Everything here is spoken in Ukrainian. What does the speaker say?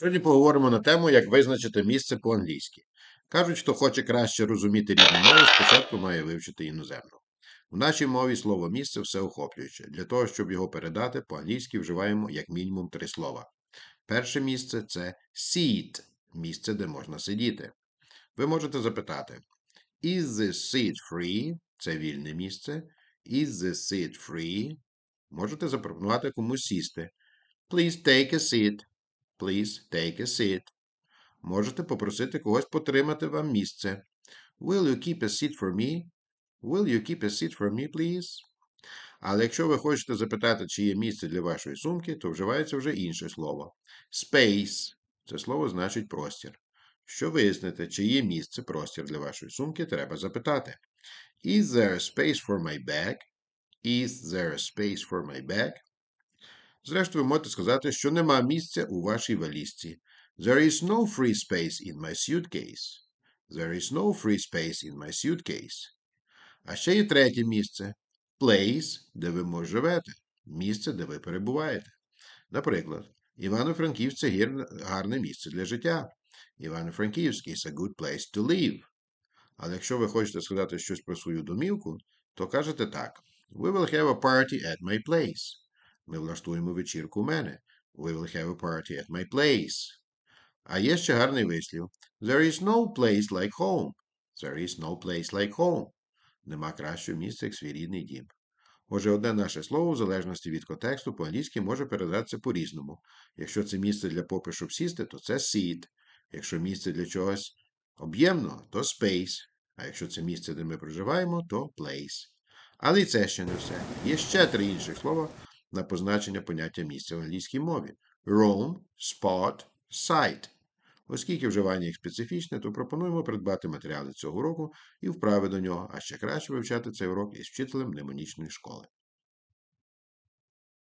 Сьогодні поговоримо на тему, як визначити місце по-англійськи. Кажуть, хто хоче краще розуміти рідну мову, спочатку має вивчити іноземну. В нашій мові слово місце всеохоплююче. Для того, щоб його передати, по-англійськи вживаємо як мінімум три слова. Перше місце це seat – місце, де можна сидіти. Ви можете запитати: Is the seat free? Це вільне місце. Is the seat free? Можете запропонувати комусь сісти. Please take a seat. Please take a seat. Можете попросити когось потримати вам місце. Will you keep a seat for me? Will you keep a seat for me, please? Але якщо ви хочете запитати, чи є місце для вашої сумки, то вживається вже інше слово. Space. Це слово значить простір. Що вияснити, чи є місце, простір для вашої сумки, треба запитати. Is there a space for my bag? Is there a space for my bag? Зрештою, ви можете сказати, що нема місця у вашій валізці. There is no free space in my suitcase. There is no free space in my suitcase. А ще є третє місце place, де ви може живете, місце, де ви перебуваєте. Наприклад, Івано-Франківськ це гарне місце для життя. Івано-Франківськ is a good place to live. Але якщо ви хочете сказати щось про свою домівку, то кажете так: We will have a party at my place. Ми влаштуємо вечірку у мене. We will have a party at my place. А є ще гарний вислів. There is no place like home. There is no place like home. Нема кращого місця, як свій рідний дім. Отже, одне наше слово, в залежності від контексту, по-англійськи може передатися по-різному. Якщо це місце для попи, щоб сісти, то це seat. Якщо місце для чогось об'ємного, то space. А якщо це місце, де ми проживаємо, то place. Але і це ще не все. Є ще три інших слова на позначення поняття місця в англійській мові: room, spot, site. Оскільки вживання їх специфічне, то пропонуємо придбати матеріали цього уроку і вправи до нього, а ще краще вивчати цей урок із вчителем мнемонічної школи.